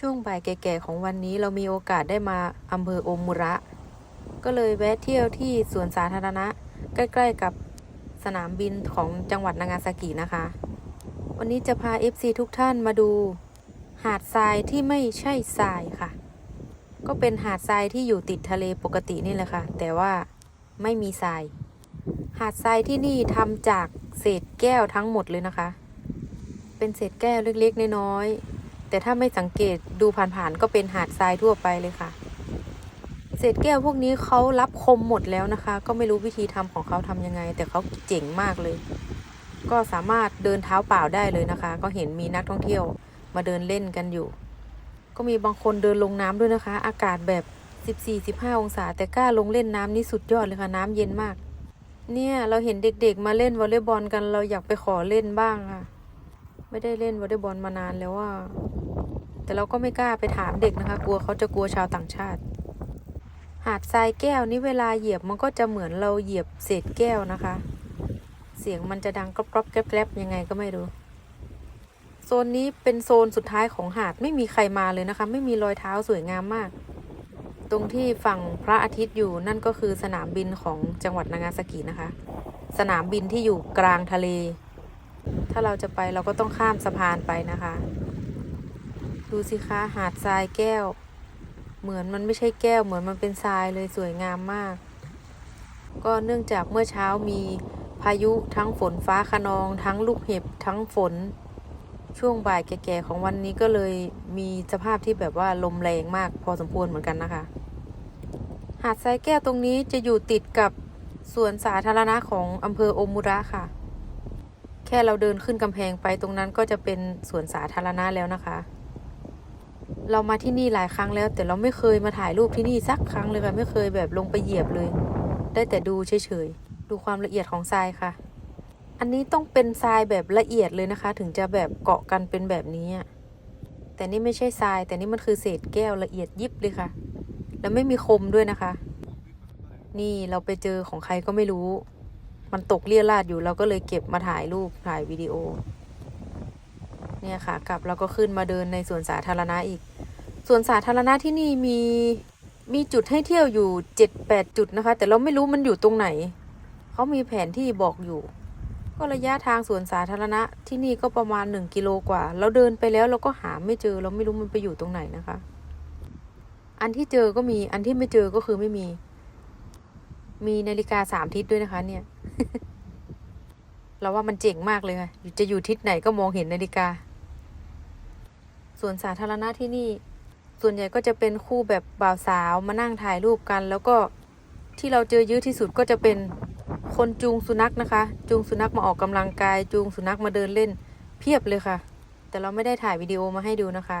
ช่วงบ่ายแก่ๆของวันนี้เรามีโอกาสได้มาอำเภอโอมุระ ก็เลยแวะเที่ยวที่สวนสาธารณะ ใกล้ๆกับสนามบินของจังหวัดนางาซากินะคะ วันนี้จะพา FC ทุกท่านมาดู หาดทรายที่ไม่ใช่ทรายค่ะ ก็เป็นหาดทรายที่อยู่ติดทะเลปกตินี่แหละค่ะ แต่ว่าไม่มีทราย หาดทรายที่นี่ทำจากเศษแก้วทั้งหมดเลยนะคะ เป็นเศษแก้วเล็กๆน้อยๆ แต่ถ้าไม่สังเกตดูผ่านๆก็เป็นหาดทรายทั่วไปเลยค่ะ เศษแก้วพวกนี้เขารับคมหมดแล้วนะคะ ก็ไม่รู้วิธีทำของเขาทำยังไง แต่เขาเจ๋งมากเลย ก็สามารถเดินเท้าเปล่าได้เลยนะคะ ก็เห็นมีนักท่องเที่ยวมาเดินเล่นกันอยู่ ก็มีบางคนเดินลงน้ำด้วยนะคะ อากาศแบบ 14-15 องศา แต่กล้าลงเล่นน้ำนี่สุดยอดเลยค่ะน้ำเย็นมาก เนี่ยเราเห็นเด็กๆมาเล่นวอลเลย์บอลกันเราอยากไปขอเล่นบ้างค่ะ ไม่ได้เล่นวอลเลย์บอลมานานแล้วว่า แต่เราก็ไม่กล้าไปถามเด็กนะคะ กลัวเขาจะกลัวชาวต่างชาติ หาดทรายแก้วนี่เวลาเหยียบมันก็จะเหมือนเราเหยียบเศษแก้วนะคะ เสียงมันจะดังกรอบกรอบแกรบแกรบยังไงก็ไม่รู้โซนนี้เป็นโซนสุดท้ายของหาดไม่มีใครมาเลยนะคะ ไม่มีรอยเท้าสวยงามมาก ตรงที่ฝั่งพระอาทิตย์อยู่นั่นก็คือสนามบินของจังหวัดนางาซากินะคะ สนามบินที่อยู่กลางทะเล ถ้าเราจะไปเราก็ต้องข้ามสะพานไปนะคะ ดูสิคะหาดทรายแก้ว เหมือนมันไม่ใช่แก้ว เหมือนมันเป็นทรายเลยสวยงามมาก ก็เนื่องจากเมื่อเช้ามีพายุทั้งฝนฟ้าคะนอง ทั้งลูกเห็บทั้งฝน ช่วงบ่ายแก่ๆของวันนี้ก็เลยมีสภาพที่แบบว่าลมแรงมากพอสมควรเหมือนกันนะคะ หาดทรายแก้วตรงนี้จะอยู่ติดกับสวนสาธารณะของอำเภอโอมุระค่ะ แค่เราเดินขึ้นกำแพงไปตรงนั้นก็จะเป็นสวนสาธารณะแล้วนะคะ เรามาที่นี่หลายครั้งแล้ว แต่เราไม่เคยมาถ่ายรูปที่นี่สักครั้งเลยค่ะไม่เคยแบบลงไปเหยียบเลย ได้แต่ดูเฉยๆดูความละเอียดของทรายค่ะ อันนี้ต้องเป็นทรายแบบละเอียดเลยนะคะ ถึงจะแบบเกาะกันเป็นแบบนี้แต่นี่ไม่ใช่ทราย แต่นี่มันคือเศษแก้วละเอียดยิบเลยค่ะ แล้วไม่มีคมด้วยนะคะ นี่เราไปเจอของใครก็ไม่รู้ มันตกเลี่ยราดอยู่เราก็เลยเก็บมาถ่ายรูปถ่ายวิดีโอ เนี่ยค่ะ กลับเราก็ขึ้นมาเดินในสวนสาธารณะอีกสวนสาธารณะที่นี่มีมีจุดให้เที่ยวอยู่เจ็ดแปดจุดนะคะ แต่เราไม่รู้มันอยู่ตรงไหน เขามีแผนที่บอกอยู่ ก็ระยะทางสวนสาธารณะที่นี่ก็ประมาณหนึ่งกิโลกว่า เราเดินไปแล้วเราก็หาไม่เจอ เราไม่รู้มันไปอยู่ตรงไหนนะคะ อันที่เจอก็มีอันที่ไม่เจอก็คือไม่มี มีนาฬิกาสามทิศด้วยนะคะ เนี่ย เราว่ามันเจ๋งมากเลยค่ะจะอยู่ทิศไหนก็มองเห็นนาฬิกา ส่วนสาธารณะที่นี่ ส่วนใหญ่ก็จะเป็นคู่แบบบ่าวสาวมานั่งถ่ายรูปกัน แล้วก็ที่เราเจอเยอะที่สุดก็จะเป็นคนจูงสุนัขนะคะ จูงสุนัขมาออกกำลังกาย จูงสุนัขมาเดินเล่น เพียบเลยค่ะ แต่เราไม่ได้ถ่ายวิดีโอมาให้ดูนะคะ